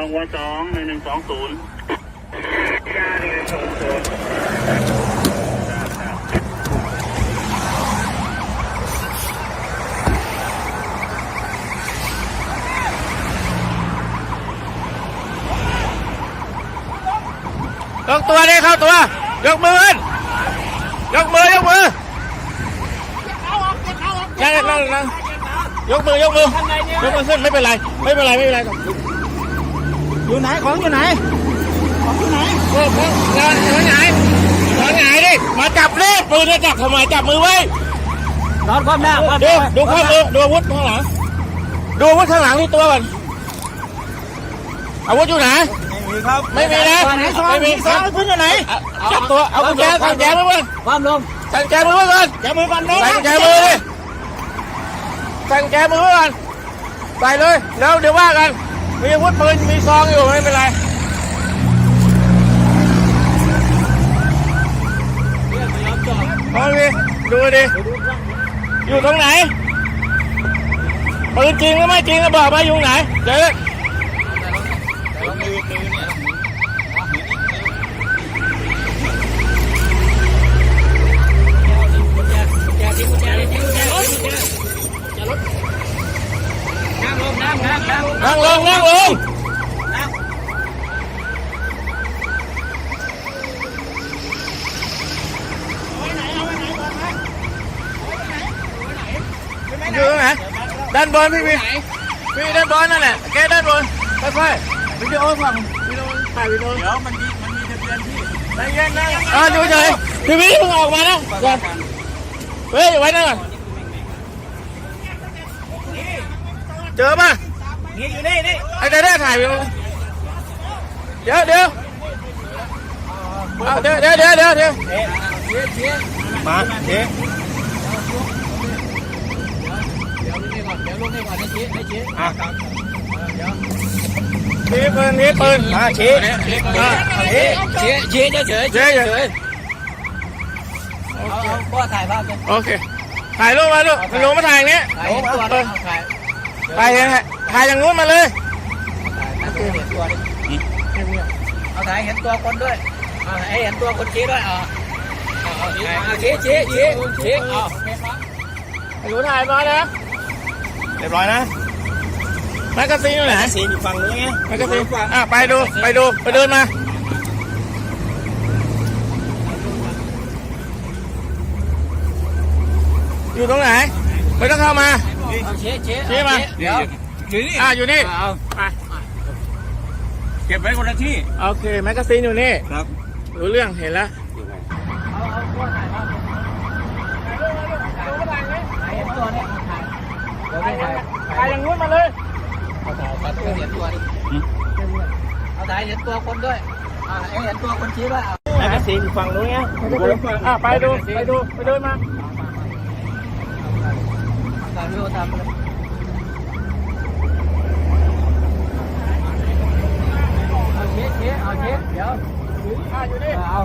องวัวสองหนึ่งหนึ่งสองศูนย์ยาหนึ่งหนึ่งสองศูนย์ยกตัวดิเข้าตัวยกมือขึ้นยกมือยกมือนั่งนั่งนั่งยกมือยกมือยกมือขึ้นไม่เป็นไร ไม่เป็นไรไม่เป็นไรครับ อยู่ไหนของอยู่ไหนของอยู่ไหนโอ้โหงานงานไหนงานไหนดิมาจับเลยปืนจะจับทำไมจับมือไว้นอนความหน้าความดูดูข้อมือดูอาวุธข้างหลังดูอาวุธข้างหลังที่ตัวก่อนอาวุธอยู่ไหนไม่มีครับไม่มีนะไม่มีซองพื้นอยู่ไหนจับตัวเอากุญแจกุญแจมือไว้ความลมใส่กุญแจมือไว้ก่อนอย่ามือก่อนน้องใส่กุญแจมือดิใส่กุญแจมือก่อนใส่เลยแล้วเดี๋ยวว่ากัน มีอาวุธปืนมีซองอยู่ไม่เป็นไรเอาดิดูดิอยู่ตรงไหนปืนจริงหรือไม่จริงก็บอกมาอยู่ไหนเจ๊านบนพี่พี่พี่ด้านบนนั่นแหละแกด้านบนค่อยๆวิดีโอฝั่งวิดีโอถ่ายวิดีโอเดี๋ยวมันมีมันมีทะเบียนที่ใจเย็นนะอ่าดูเฉยพี่พี่เพิ่งออกมานะเดี๋ยวเฮ้ยไว้นั่นก่อนเจอป่ะนี่อยู่นี่นี่ไอ้เด้ได้ถ่ายวิดีโอเดี๋ยวเดี๋ยวเอาเดี๋ยวเดี๋ยวเดี๋ยวมาเดี๋ยวเดี๋ยวมาเจ๊ชี้ปืนชี้ปืนชี้อะชี้ชี้เฉยเจ๊เฉยเอาเอาพ่อถ่ายภาพเลยโอเคถ่ายรูปมาลูกมาลงมาถ่ายอย่างนี้ถ่ายนตัวด้วยถ่ายถ่ายย่างนี้ถ่ายอย่างงู้นมาเลยถ่ายเห็นตัวดิเอาถ่ายเห็นตัวคนด้วยเอาให้เห็นตัวคนชี้ด้วยเอาเอาชี้ชี้ชี้ชี้เอาไอ้หนูถ่ายมานะ เรียบร้อยนะแมกกาซีนอยู่ไหนสีอยู่ฝั่งนู้นไงแมกกาซีนอะไปดูไปดูไปเดินมาอยู่ตรงไหนไม่ต้องเข้ามาเอาชี้ชี้ชี้มาเดี๋ยวอยู่นี่อะอยู่นี่เอาไปเก็บไว้คนละที่โอเคแมกกาซีนอยู่นี่ครับรู้เรื่องเห็นแล้วเอาเอาตัวถ่ายภาพถ่ายเห็นตัวเนี่ ยถ่ายเดี๋ยวไม่ถ่ายถ่ายอย่างงู้นมาเลยเอาถ่ายตัดเห็นตัวดิเอาถ่ายเห็นตัวคนด้วยอ่าให้เห็นตัวคนชี้ด้วยเอาแมกกาซีนอยู่ฝั่งนู้นไงอะไปดูไปดูไปเดินมาถ่ายวิดีโอทำเลยเอาชี้ชี้เอาชี้เดี๋ยวอะอยู่นี่เอา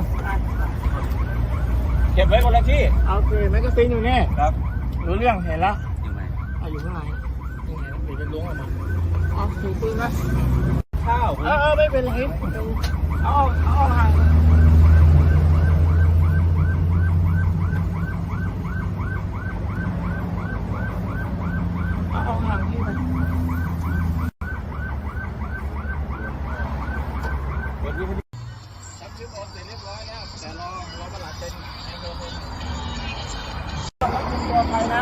เก็บไว้คนละที่โอเคแมกกาซีนอยู่นี่ครับรู้เรื่องเห็นแล้ว อะอยู่ข้างในยังไงเดี๋ยวจะล้วงออกมาเอาถือปืนนะข้าวเออเออไม่เป็นไรเอาออกเอาออกห่างเอาออกห่างที่ไปจับชื่อโอนเสร็จเรียบร้อยแล้วแต่รอรอประหลัดเป็นไอ้ตัวเป็นตัวไปนะ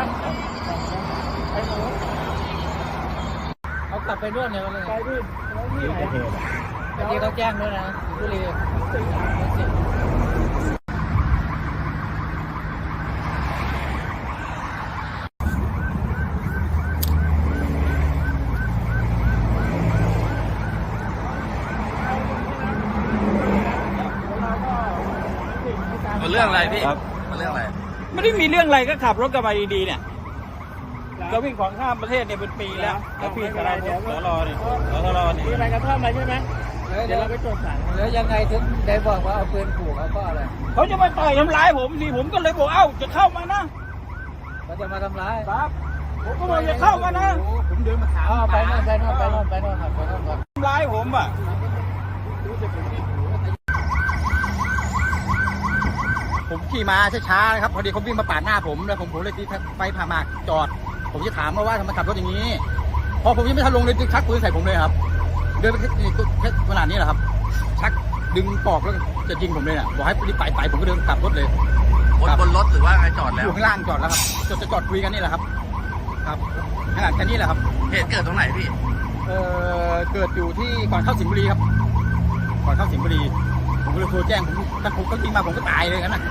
ไอ้หนู เขากลับ ไปนู่นเนี่ยวันไปดิแล้วที่ไหนเมื่อกี้เขาแจ้งด้วยนะบุรีมันเรื่องอะไรพี่มันเรื่องอะไร ไม่ได้มีเรื่องอะไรก็ขับรถกันมาดีๆเนี่ย เราวิ่งของข้ามประเทศเนี่ยเป็นปีแล้วแล้วพี่อะไรเนี่ยสรอเนี่ยสรอเนี่ยมีอะไรกระท่อมอะไรใช่ไหมเดี๋เดี๋ยยววเราเราไปไปตรวจสารแล้วยังไงถึงได้บอกว่าเอาปืนขู่เขาก็อะไรเขาจะมาต่อยทำร้ายผมสิผมก็เลยบอกเอ้าจะเข้ามานะเขาจะมาทำร้ายครับผมก็บอกอย่าเข้ามานะผมเดินมาถามอ๋อไปโน่นไปโน่นไปโน่นไปโน่นครับไปโน่นครับทำร้ายผมอะผมขี่มาช้าๆนะครับพอดีเขาวิ่งมาปาดหน้าผมแล้วผมผมเลยตีไฟผ่าหมากจอด ผมจะถามเขาว่าทำไมขับรถอย่างนี้ พอผมยังไม่ทันลงเลยชักปืนใส่ผมเลยครับ เดินไปแค่ขนาดนี้แหละครับ ชักดึงปอกแล้วจะยิงผมเลยน่ะบอกให้รีบไปไปผมก็เดินกลับรถเลยบนบนรถหรือว่าไงจอดอแล้วยู่ข้างล่างจอดแล้วครับจอดจะจอดคุยกันนี่แหละครับ ครับขนาดแค่นี้แหละครับเหตุเกิดตรงไหนพี่เอ่อเกิดอยู่ที่ก่อนเข้าสิงห์บุรีครับ ก่อนเข้าสิงห์บุรีผมก็เลยโทรแจ้งผมถ้าผมก็ยิงมาผมก็ตายเลยกันนะ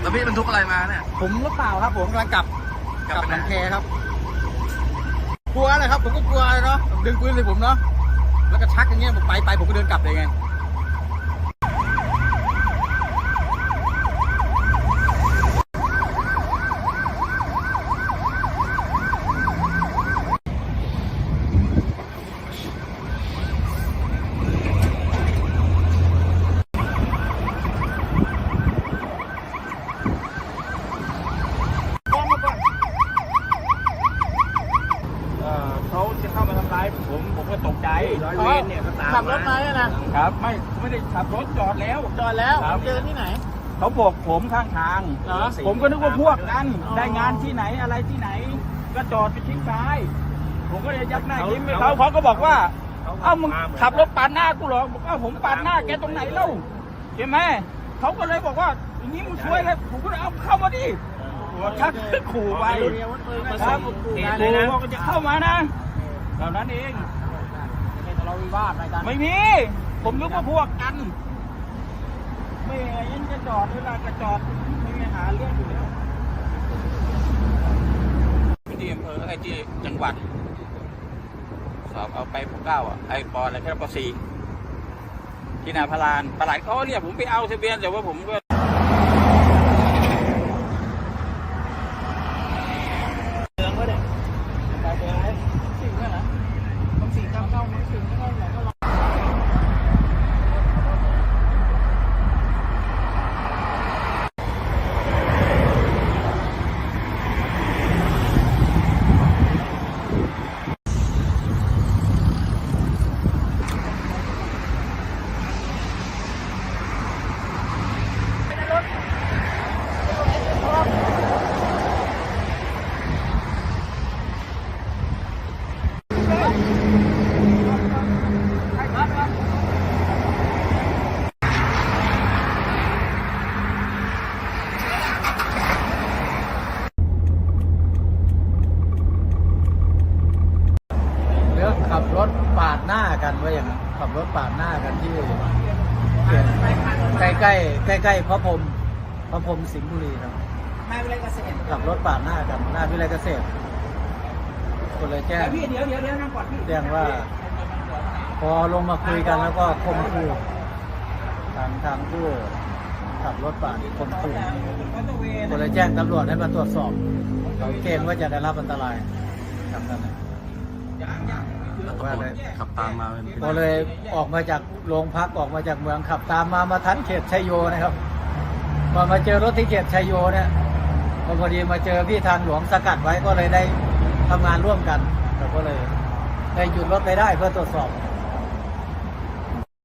แล้วพี่บรรทุกอะไรมาเนี่ยผมรถเปล่าครับ ผมกำลังกลับ กับหนังแคครับ กลัวเลยครับ ผมก็กลัวเนาะดึงปืนใส่ผมเนาะแล้วก็ชักอย่างเงี้ยผมไปไปผมก็เดินกลับเลยไง เอ่อเขาจะเข้ามาทำร้ายผมผมก็ตกใจร้อยเวรเนี่ยก็ตาม ขับรถมาเนี่ยนะ ครับ ไม่ไม่ได้ขับรถจอดแล้ว จอดแล้วครับ เจอที่ไหน เขาโบกผมข้างทาง เหรอ ผมก็นึกว่าพวกกัน อ๋อ ได้งานที่ไหนอะไรที่ไหน ก็จอดไปทิ้งซ้าย ผมก็เลยยักหน้ายิ้มให้เขาเขาก็บอกว่า เอ้ามึงขับรถปาดหน้ากูเหรอบอกว่าผมปาดหน้าแกตรงไหนเล่าใช่ไหมเขาก็เลยบอกว่าอย่างนี้มึงช่วยเลยผมก็เลยเอาเข้ามาดิชักขู่ไปมีอาวุธปืนมาครับขู่ขู่กันเลยนะบอกว่าจะเข้ามานะเท่านั้นเองเป็นทะเลาะวิวาทอะไรกันไม่มี ผมนึกว่าพวกกัน ไม่ยังจะจอดเวลาจะจอดไม่มีหาเรื่องอยู่แล้วที่อำเภอไอ้ที่จังหวัด สอบเอาไปผมเก้าอะไอ้ปออะไรแค่ปสี่ที่นาพลานประหลัดเขาเรียกผมไปเอาทะเบียนแต่ว่าผมก็ เมืองวะเนี่ยไปเมืองไหนสิงห์เหรอต้องสิงห์เข้าเข้าเมืองสิงห์ไม่ได้ไหนก็รอ เรื่อง ขับรถปาดหน้ากันว่าอย่างนั้นขับรถปาดหน้ากันที่ใกล้ใกล้ใกล้ใกล้ๆพระพรหมพระพรหมสิงห์บุรีครับนายวิไลเกษตรขับรถปาดหน้ากันหน้าวิไลเกษตรก็เลยแจ้ง พี่เดี๋ยวเดี๋ยวเดี๋ยวนั่งก่อนพี่แจ้งว่า พอลงมาคุยกันแล้วก็คมคู่ทางทางผู้ขับรถปาดคมคู่ก็เลยแจ้งตำรวจให้มาตรวจสอบเขาเกรงว่าจะได้รับอันตรายครับนั่นแหละ แล้วตำรวจขับตามมาเป็นก็เลยออกมาจากโรงพักออกมาจากเมืองขับตามมามาทันเขตชัยโยนะครับพอมาเจอรถที่เขตชัยโยเนี่ยก็พอดีมาเจอพี่ทางหลวงสกัดไว้ก็เลยได้ทำงานร่วมกันแต่ก็เลยได้หยุดรถไปได้เพื่อตรวจสอบ